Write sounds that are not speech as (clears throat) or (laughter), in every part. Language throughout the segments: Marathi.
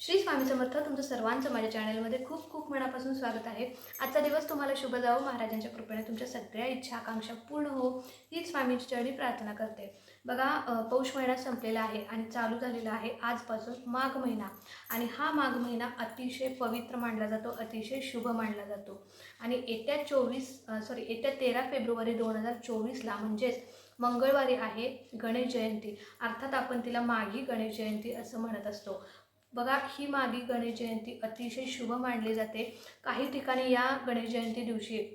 श्री स्वामी समर्थ तुमचं सर्वांचं माझ्या चॅनलमध्ये खूप खूप मनापासून स्वागत आहे. आजचा दिवस तुम्हाला शुभ जावो. महाराजांच्या कृपेने तुमच्या सगळ्या इच्छा आकांक्षा पूर्ण हो. हीच स्वामींची चरणी प्रार्थना करते. बघा पौष महिना संपलेला आहे आणि चालू झालेला आहे आजपासून माघ महिना. आणि हा माघ महिना अतिशय पवित्र मानला जातो अतिशय शुभ मानला जातो. आणि येत्या चोवीस सॉरी येत्या तेरा फेब्रुवारी दोन हजार चोवीसला म्हणजेच मंगळवारी आहे गणेश जयंती. अर्थात आपण तिला माघी गणेश जयंती असं म्हणत असतो. बघा ही मागी गणेश जयंती अतिशय शुभ मानली जाते. काही ठिकाणी या गणेश जयंती दिवशी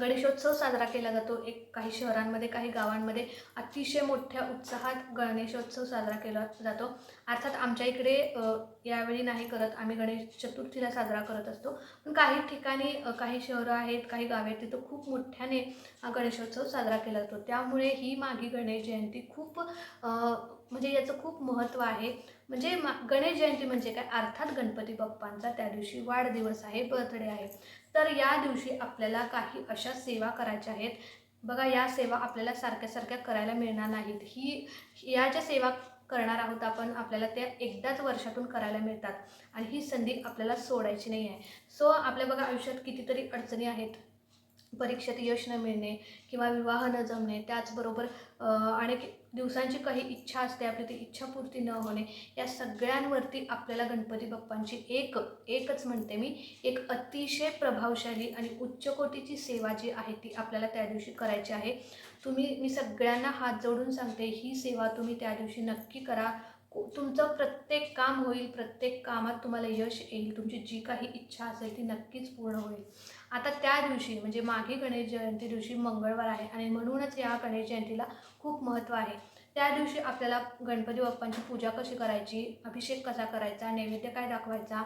गणेशोत्सव साजरा केला जातो. एक काही शहरांमध्ये काही गावांमध्ये अतिशय मोठ्या उत्साहात गणेशोत्सव साजरा केला जातो. अर्थात आमच्या इकडे यावेळी नाही करत. आम्ही गणेश चतुर्थीला साजरा करत असतो. पण काही ठिकाणी काही शहरं आहेत काही गावे आहेत तिथं खूप मोठ्याने गणेशोत्सव साजरा केला जातो. त्यामुळे ही मागी गणेश जयंती खूप म्हणजे याचं खूप महत्त्व आहे. म्हणजे मा गणेश जयंती म्हणजे काय? अर्थात गणपती बाप्पांचा त्या दिवशी वाढदिवस आहे बर्थडे आहे. तर या दिवशी आपल्याला काही अशा सेवा करायच्या आहेत. बघा या सेवा आपल्याला सारख्या सारख्या करायला मिळणार नाहीत. ही या ज्या सेवा करणार आहोत आपण आपल्याला त्या एकदाच वर्षातून करायला मिळतात. आणि ही संधी आपल्याला सोडायची नाही आहे. सो आपल्या बघा आयुष्यात कितीतरी अडचणी आहेत. परीक्षेत यश न मिळणे किंवा विवाह न जमणे त्याचबरोबर अनेक दिवसांची काही इच्छा असते आपली ती इच्छापूर्ती न होणे या सगळ्यांवरती आपल्याला गणपती बाप्पांची एक एकच म्हणते मी एक अतिशय प्रभावशाली आणि उच्च कोटीची सेवा जी आहे ती आपल्याला त्या दिवशी करायची आहे. तुम्ही मी सगळ्यांना हात जोडून सांगते ही सेवा तुम्ही त्या दिवशी नक्की करा. तुमचं प्रत्येक काम होईल प्रत्येक कामात तुम्हाला यश येईल तुमची जी काही इच्छा असेल ती नक्कीच पूर्ण होईल. आता त्या दिवशी म्हणजे मागे गणेश जयंती दिवशी मंगळवार आहे आणि म्हणूनच या गणेश जयंतीला खूप महत्त्व आहे. त्या दिवशी आपल्याला गणपती बाप्पांची पूजा कशी करायची अभिषेक कसा करायचा नैवेद्य काय दाखवायचा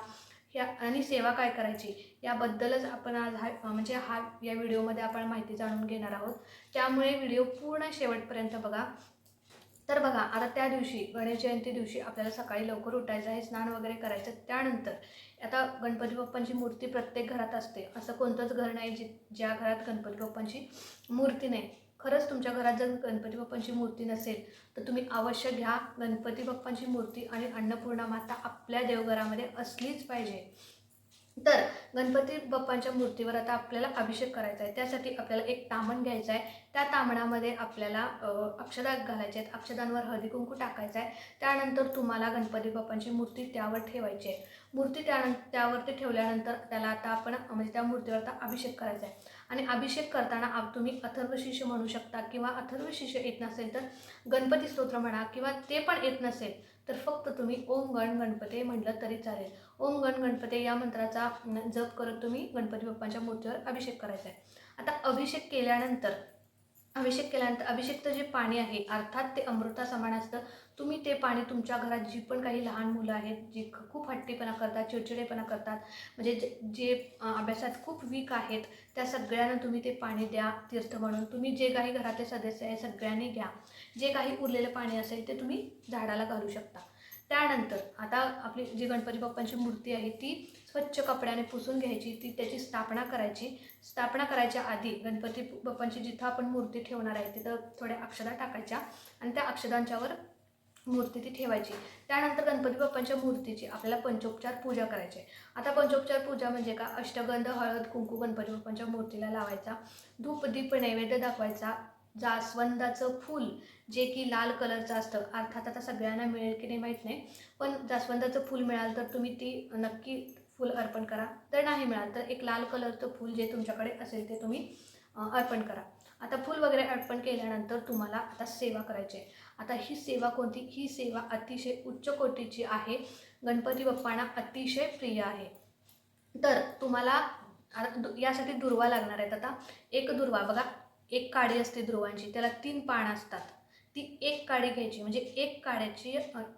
या आणि सेवा काय करायची याबद्दलच आपण आज हा म्हणजे हा या व्हिडिओमध्ये आपण माहिती जाणून घेणार आहोत. त्यामुळे व्हिडिओ पूर्ण शेवटपर्यंत बघा. तर बघा आता त्या दिवशी गणेश जयंती दिवशी आपल्याला सकाळी लवकर उठायचं आहे स्नान वगैरे करायचं त्यानंतर आता गणपती बाप्पांची मूर्ती प्रत्येक घरात असते. असं कोणतंच घर नाही जी ज्या घरात गणपती बाप्पांची मूर्ती नाही. खरंच तुमच्या घरात जर गणपती बाप्पांची मूर्ती नसेल तर तुम्ही अवश्य घ्या गणपती बाप्पांची मूर्ती आणि अन्नपूर्णा माता आपल्या देवघरामध्ये असलीच पाहिजे. तर गणपती बाप्पांच्या मूर्तीवर आता आपल्याला अभिषेक करायचा आहे. त्यासाठी आपल्याला एक तामण घ्यायचं आहे. त्या तामणामध्ये आपल्याला अक्षदा घालायचे आहेत. अक्षदांवर हळदी कुंकू टाकायचं आहे. त्यानंतर तुम्हाला गणपती बाप्पांची मूर्ती त्यावर ठेवायची आहे. मूर्ती त्यानं त्यावरती ठेवल्यानंतर त्याला आता आपण म्हणजे त्या मूर्तीवर आता अभिषेक करायचा आहे. आणि अभिषेक करताना आप तुम्ही शिष्य म्हणू शकता किंवा अथर्वशीर्ष येत नसेल तर गणपती स्तोत्र म्हणा किंवा ते पण येत नसेल तर फक्त तुम्ही ओम गण गणपती म्हटलं तरी चालेल. ओम गण गणपती या मंत्राचा जप करत तुम्ही गणपती बाप्पांच्या मूर्तीवर अभिषेक करायचा आहे. आता अभिषेक केल्यानंतर अभिषेक केल्यानंतर अभिषेकचं जे पाणी आहे अर्थात ते अमृता समान असतं तुम्ही ते पाणी तुमच्या घरात जी पण काही लहान मुलं आहेत जी खूप हट्टीपणा करतात चिडचिडेपणा करतात म्हणजे जे जे अभ्यासात खूप वीक आहेत त्या सगळ्यांना तुम्ही ते पाणी द्या तीर्थ म्हणून. तुम्ही जे काही घरातले सदस्य आहे सगळ्यांनी घ्या. जे काही उरलेलं पाणी असेल ते तुम्ही झाडाला घालू शकता. त्यानंतर आता आपली जी गणपती बाप्पांची मूर्ती आहे ती स्वच्छ कपड्याने पुसून घ्यायची ती त्याची स्थापना करायची. स्थापना करायच्या आधी गणपती बाप्पांची जिथं आपण मूर्ती ठेवणार आहे तिथं थोड्या अक्षदा टाकायच्या आणि त्या अक्षदांच्यावर मूर्ती ती ठेवायची. त्यानंतर गणपती बाप्पांच्या मूर्तीची आपल्याला पंचोपचार पूजा करायची. आहे. आता पंचोपचार पूजा म्हणजे का अष्टगंध हळद कुंकू गणपती बाप्पांच्या मूर्तीला लावायचा. धूप दीप नैवेद्य दाखवायचा. जास्वंदाचं फूल जे की लाल कलरचं असतं. अर्थात आता सगळ्यांना मिळेल की नाही माहीत नाही. पण जास्वंदाचं फूल मिळालं तर तुम्ही ती नक्की फूल अर्पण करा. तर नाही मिळालं तर एक लाल कलरचं फूल जे तुमच्याकडे असेल ते तुम्ही अर्पण करा. आता फूल वगैरे अर्पण केल्यानंतर तुम्हाला आता सेवा करायची आहे. आता ही सेवा कोणती? ही सेवा अतिशय उच्च कोटीची आहे. गणपती बाप्पांना अतिशय प्रिय आहे. तर तुम्हाला आता दु- यासाठी दुर्वा लागणार आहेत आता. एक दुर्वा बघा. एक काडी असते ध्रुवांची त्याला तीन पान असतात. ती एक काडी घ्यायची म्हणजे एक काड्याची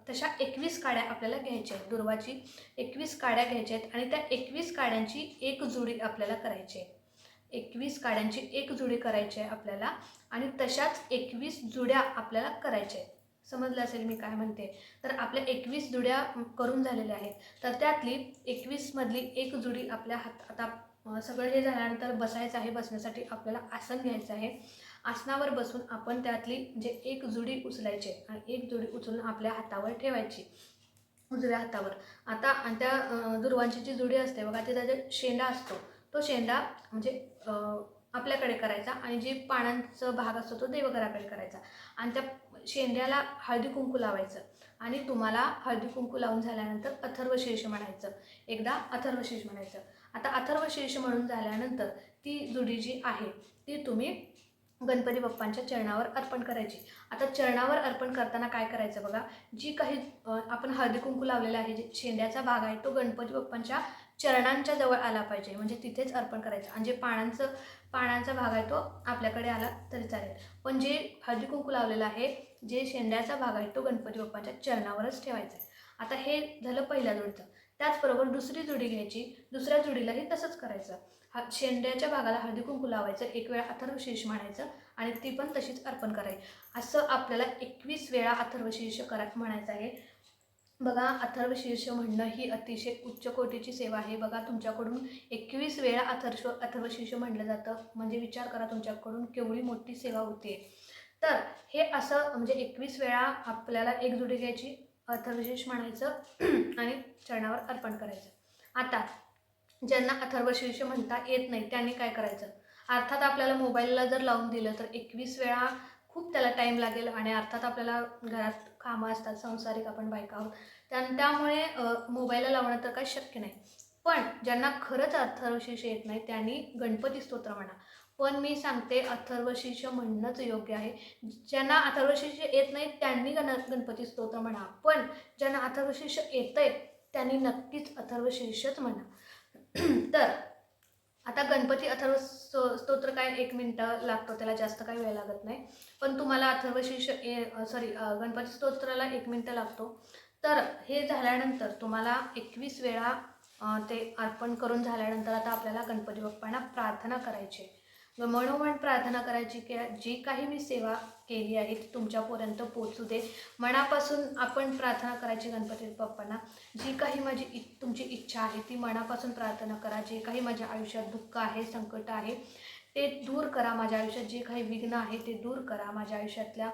तशा एकवीस काड्या आपल्याला घ्यायच्या आहेत. दुर्वाची एकवीस काड्या घ्यायच्या आहेत आणि त्या एकवीस काड्यांची एक जुडी आपल्याला करायची आहे. एकवीस काड्यांची एक जुडी करायची आहे आपल्याला आणि तशाच एकवीस जुड्या आपल्याला करायच्या आहेत. समजलं असेल मी काय म्हणते? तर आपल्या एकवीस जुड्या करून झालेल्या आहेत. तर त्यातली एकवीसमधली एक जुडी आपल्या हात आता सगळं हे झाल्यानंतर बसायचं आहे बसण्यासाठी आपल्याला आसन घ्यायचं आहे. आसनावर बसून आपण त्यातली जे एक जुडी उचलायची आणि एक जुडी उचलून आपल्या हातावर ठेवायची. उजव्या हातावर. आता आणि त्या दुर्वांची जी जुडी असते बघा ते त्याचा शेंडा असतो तो शेंडा म्हणजे आपल्याकडे करायचा आणि जे पानांचा भाग असतो तो देवघराकडे करायचा. आणि त्या शेंड्याला हळदी कुंकू लावायचं आणि तुम्हाला हळदी कुंकू लावून झाल्यानंतर अथर्वशीर्ष म्हणायचं. एकदा अथर्वशीर्ष म्हणायचं. आता अथर्वशीर्ष म्हणून झाल्यानंतर ती जुडी जी आहे ती तुम्ही गणपती बाप्पांच्या चरणावर अर्पण करायची. आता चरणावर अर्पण करताना काय करायचं बघा? जी काही आपण हळदी कुंकू लावलेला आहे जे शेंड्याचा भाग आहे तो गणपती बाप्पांच्या चरणांच्या जवळ आला पाहिजे. म्हणजे तिथेच अर्पण करायचं. आणि जे पानांचं पानांचा भाग आहे तो आपल्याकडे आला तरी चालेल. पण जे हळदी कुंकू लावलेलं आहे जे शेंड्याचा भाग आहे तो गणपती बाप्पांच्या चरणावरच ठेवायचा आहे. आता हे झालं पहिल्या जोडीचं त्याचबरोबर दुसरी जुडी घ्यायची दुसऱ्या जुडीलाही तसंच करायचं. हा शेंड्याच्या भागाला हळदी कुंकू लावायचं एक वेळा अथर्वशीर्ष म्हणायचं आणि ती पण तशीच अर्पण करायची असं आपल्याला एकवीस वेळा अथर्वशीर्ष करा म्हणायचं आहे. बघा अथर्वशीर्ष म्हणणं ही अतिशय उच्च कोटीची सेवा आहे. बघा तुमच्याकडून एकवीस वेळा अथर्व अथर्वशीर्ष म्हणलं जातं. म्हणजे विचार करा तुमच्याकडून केवढी मोठी सेवा होते. तर हे असं म्हणजे एकवीस वेळा आपल्याला एक जुडी घ्यायची अथर्वशीष म्हणायचं (clears throat) आणि चरणावर अर्पण करायचं. आता ज्यांना अथर्वशीर्ष म्हणता येत नाही त्यांनी काय करायचं? अर्थात आपल्याला मोबाईलला जर लावून दिलं तर एकवीस वेळा खूप त्याला टाईम लागेल आणि अर्थात आपल्याला घरात कामं असतात संसारिक आपण बायका आहोत त्या त्यामुळे मोबाईलला लावणं तर काही शक्य नाही. पण ज्यांना खरंच अथर्वशीर्ष येत नाही त्यांनी गणपती स्तोत्र म्हणा पण मी सांगते अथर्वशीर्ष म्हणणंच योग्य आहे. ज्यांना अथर्वशीर्ष येत नाही त्यांनी गण गणपती स्तोत्र म्हणा. पण ज्यांना अथर्वशीर्ष येतं आहे त्यांनी नक्कीच अथर्वशीर्षच म्हणा. (clears throat) तर आता गणपती अथर्व स्तो स्तोत्र काय? एक मिनटं लागतो त्याला जास्त काही वेळ लागत नाही. पण तुम्हाला अथर्वशीर्ष ए सॉरी गणपती स्तोत्राला एक मिनटं लागतो. तर हे झाल्यानंतर तुम्हाला एकवीस वेळा ते अर्पण करून झाल्यानंतर आता आपल्याला गणपती बाप्पांना प्रार्थना करायची आहे. मनोमन प्रार्थना करायची की जी काही मी सेवा केली आहे ती तुमच्यापर्यंत पोचू दे. मनापासून आपण प्रार्थना करायची गणपती बाप्पांना जी काही माझी इ तुमची इच्छा आहे ती मनापासून प्रार्थना करा. जे काही माझ्या आयुष्यात दुःख आहे संकट आहे ते दूर करा माझ्या आयुष्यात. जे काही विघ्न आहे ते दूर करा माझ्या आयुष्यातल्या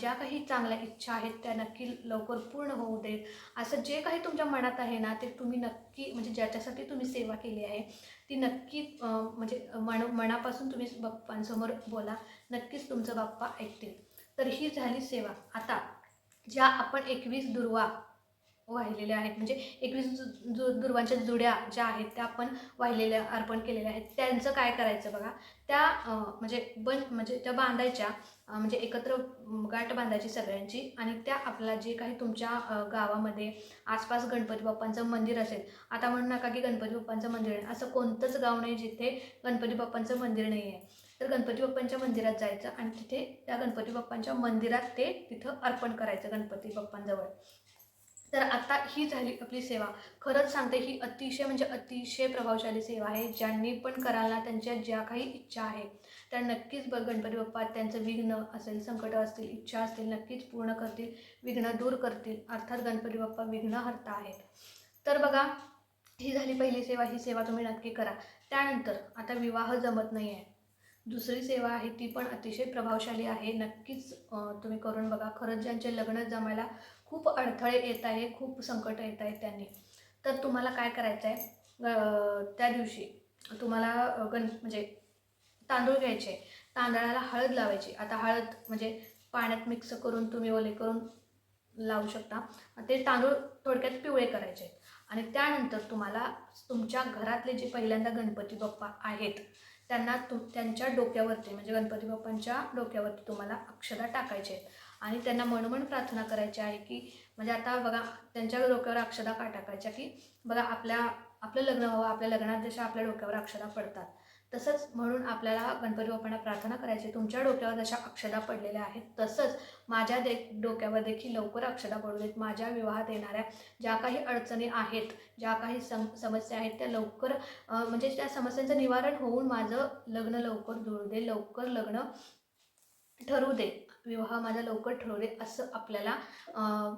ज्या काही चांगल्या इच्छा आहेत त्या नक्की लवकर पूर्ण होऊ देत असं जे काही तुमच्या मनात आहे ना ते तुम्ही नक्की म्हणजे ज्याच्यासाठी तुम्ही सेवा केली आहे ती नक्की म्हणजे मन मनापासून तुम्ही बाप्पांसमोर बोला. नक्कीच तुमचं बाप्पा ऐकतील. तर ही झाली सेवा. आता ज्या आपण एकवीस दुर्वा वाहिलेल्या आहेत. म्हणजे एकवीस जु जु दुर्वांच्या जुड्या ज्या आहेत त्या आपण वाहिलेल्या अर्पण केलेल्या आहेत. त्यांचं काय करायचं बघा? त्या म्हणजे बन म्हणजे त्या बांधायच्या म्हणजे एकत्र गाठ बांधायची सगळ्यांची आणि त्या आपला जे काही तुमच्या गावामध्ये आसपास गणपती बाप्पांचं मंदिर असेल. आता म्हणू नका की गणपती बाप्पांचं मंदिर आहे. असं कोणतंच गाव नाही जिथे गणपती बाप्पांचं मंदिर नाही आहे. तर गणपती बाप्पांच्या मंदिरात जायचं आणि तिथे त्या गणपती बाप्पांच्या मंदिरात ते तिथं अर्पण करायचं गणपती बाप्पांजवळ. तर आता ही झाली आपली सेवा. खरंच सांगते ही अतिशय म्हणजे अतिशय प्रभावशाली सेवा आहे ज्यांनी पण करायला त्यांच्या ज्या काही इच्छा आहे त्या नक्कीच ब गणपती बाप्पा त्यांचं विघ्न असेल संकट असतील इच्छा असतील नक्कीच पूर्ण करतील विघ्न दूर करतील अर्थात गणपती बाप्पा विघ्नहर्ता आहेत. तर बघा ही झाली पहिली सेवा ही सेवा तुम्ही नक्की करा. त्यानंतर आता विवाह जमत नाही आहे दुसरी सेवा आहे ती पण अतिशय प्रभावशाली आहे नक्कीच तुम्ही करून बघा. खरंच ज्यांचे लग्न जमायला खूप अडथळे येत आहे खूप संकट येत आहेत त्यांनी. तर तुम्हाला काय करायचं आहे त्या दिवशी तुम्हाला गण म्हणजे तांदूळ घ्यायचे. तांदळाला हळद लावायची. आता हळद म्हणजे पाण्यात मिक्स करून तुम्ही ओले करून लावू शकता. ते तांदूळ थोडक्यात पिवळे करायचे. आणि त्यानंतर तुम्हाला तुमच्या घरातले जे पहिल्यांदा गणपती बाप्पा आहेत त्यांना तुम त्यांच्या डोक्यावरती म्हणजे गणपती बाप्पांच्या डोक्यावरती तुम्हाला अक्षदा टाकायचे. आहेत आणि त्यांना मनोमन प्रार्थना करायची आहे की म्हणजे आता बघा त्यांच्या डोक्यावर अक्षदा का टाकायच्या की बघा आपल्या आपलं लग्न व्हावं आपल्या लग्नात जशा आपल्या डोक्यावर अक्षदा पडतात तसंच म्हणून आपल्याला गणपती बाप्पांना प्रार्थना करायची तुमच्या डोक्यावर जशा अक्षदा पडलेल्या आहेत तसंच माझ्या दे डोक्यावर देखील लवकर अक्षदा पडू देत. माझ्या विवाहात येणाऱ्या ज्या काही अडचणी आहेत ज्या काही सम समस्या आहेत त्या लवकर म्हणजे त्या समस्यांचं निवारण होऊन माझं लग्न लवकर जुळू दे लवकर लग्न ठरू दे. विवाह माझा लवकर ठरवले असं आपल्याला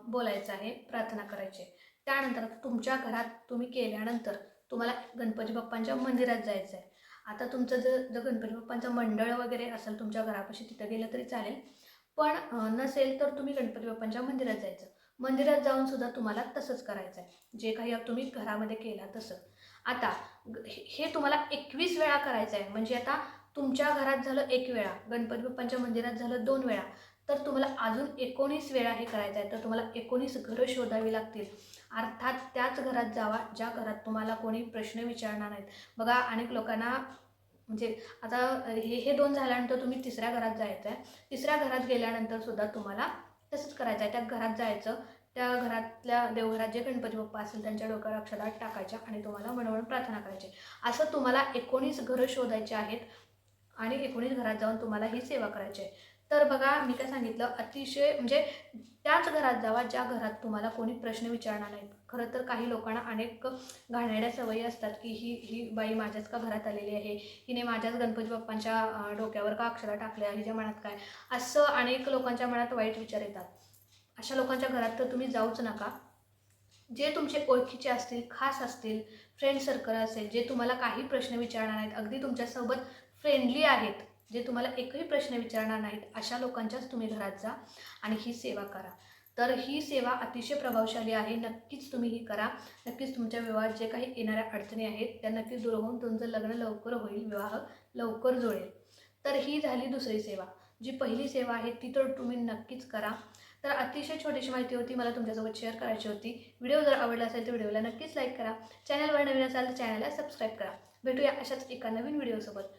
बोलायचं आहे प्रार्थना करायची आहे. त्यानंतर तुमच्या घरात तुम्ही केल्यानंतर तुम्हाला गणपती बाप्पांच्या मंदिरात जायचं आहे आता तुमचं जर जर गणपती बाप्पांचं मंडळ वगैरे असेल तुमच्या घरापाशी तिथं गेलं तरी चालेल. पण नसेल तर तुम्ही गणपती बाप्पांच्या मंदिरात जायचं. मंदिरात जाऊन सुद्धा तुम्हाला तसंच करायचं आहे. जे काही तुम्ही घरामध्ये केला तसं. आता ग- हे तुम्हाला एकवीस वेळा करायचं आहे. म्हणजे आता तुमच्या घरात झालं एक वेळा गणपती बाप्पांच्या मंदिरात झालं दोन वेळा तर तुम्हाला अजून एकोणीस वेळा हे करायचं आहे. तर तुम्हाला एकोणीस घरं शोधावी लागतील. अर्थात त्याच घरात जावा ज्या घरात तुम्हाला कोणी प्रश्न विचारणार नाहीत. बघा अनेक लोकांना म्हणजे आता हे हे दोन झाल्यानंतर तुम्ही तिसऱ्या घरात जायचं आहे. तिसऱ्या घरात गेल्यानंतर सुद्धा तुम्हाला तसंच करायचं आहे. त्या घरात जायचं त्या घरातल्या देवघरात जे गणपती बाप्पा असेल त्यांच्या डोक्यावर अक्षरात टाकायच्या आणि तुम्हाला मनवून प्रार्थना करायची असं तुम्हाला एकोणीस घरं शोधायची आहेत. आणि एकोणीस घरात जाऊन तुम्हाला ही सेवा करायची आहे. तर बघा मी काय सांगितलं अतिशय म्हणजे त्याच घरात जावा ज्या घरात तुम्हाला कोणी प्रश्न विचारणार नाहीत. खरं तर काही लोकांना अनेक घाणेरड्या सवयी असतात की ही ही बाई माझ्याच का घरात आलेली आहे? हिने माझ्याच गणपती बाप्पांच्या डोक्यावर का अक्षरा टाकल्या? हिच्या मनात काय? असं अनेक लोकांच्या मनात वाईट विचार येतात. अशा लोकांच्या घरात तर तुम्ही जाऊच नका. जे तुमचे ओळखीचे असतील खास असतील फ्रेंड सर्कल असेल जे तुम्हाला काही प्रश्न विचारणार नाहीत अगदी तुमच्यासोबत फ्रेंडली आहेत जे तुम्हाला एकही प्रश्न विचारणार नाहीत अशा लोकांच्याच तुम्ही घरात जा आणि ही सेवा करा. तर ही सेवा अतिशय प्रभावशाली आहे नक्कीच तुम्ही ही करा. नक्कीच तुमच्या विवाहात जे काही येणाऱ्या अडचणी आहेत त्या नक्कीच दूर होऊन तुमचं लग्न लवकर होईल विवाह लवकर जुळेल. तर ही झाली दुसरी सेवा. जी पहिली सेवा आहे ती तर तुम्ही नक्कीच करा. तर अतिशय छोटीशी माहिती होती मला तुमच्यासोबत शेअर करायची होती. व्हिडिओ जर आवडला असेल तर व्हिडिओला नक्कीच लाईक करा. चॅनलवर नवीन असाल तर चॅनलला सबस्क्राईब करा. भेटूया अशाच एका नवीन व्हिडिओसोबत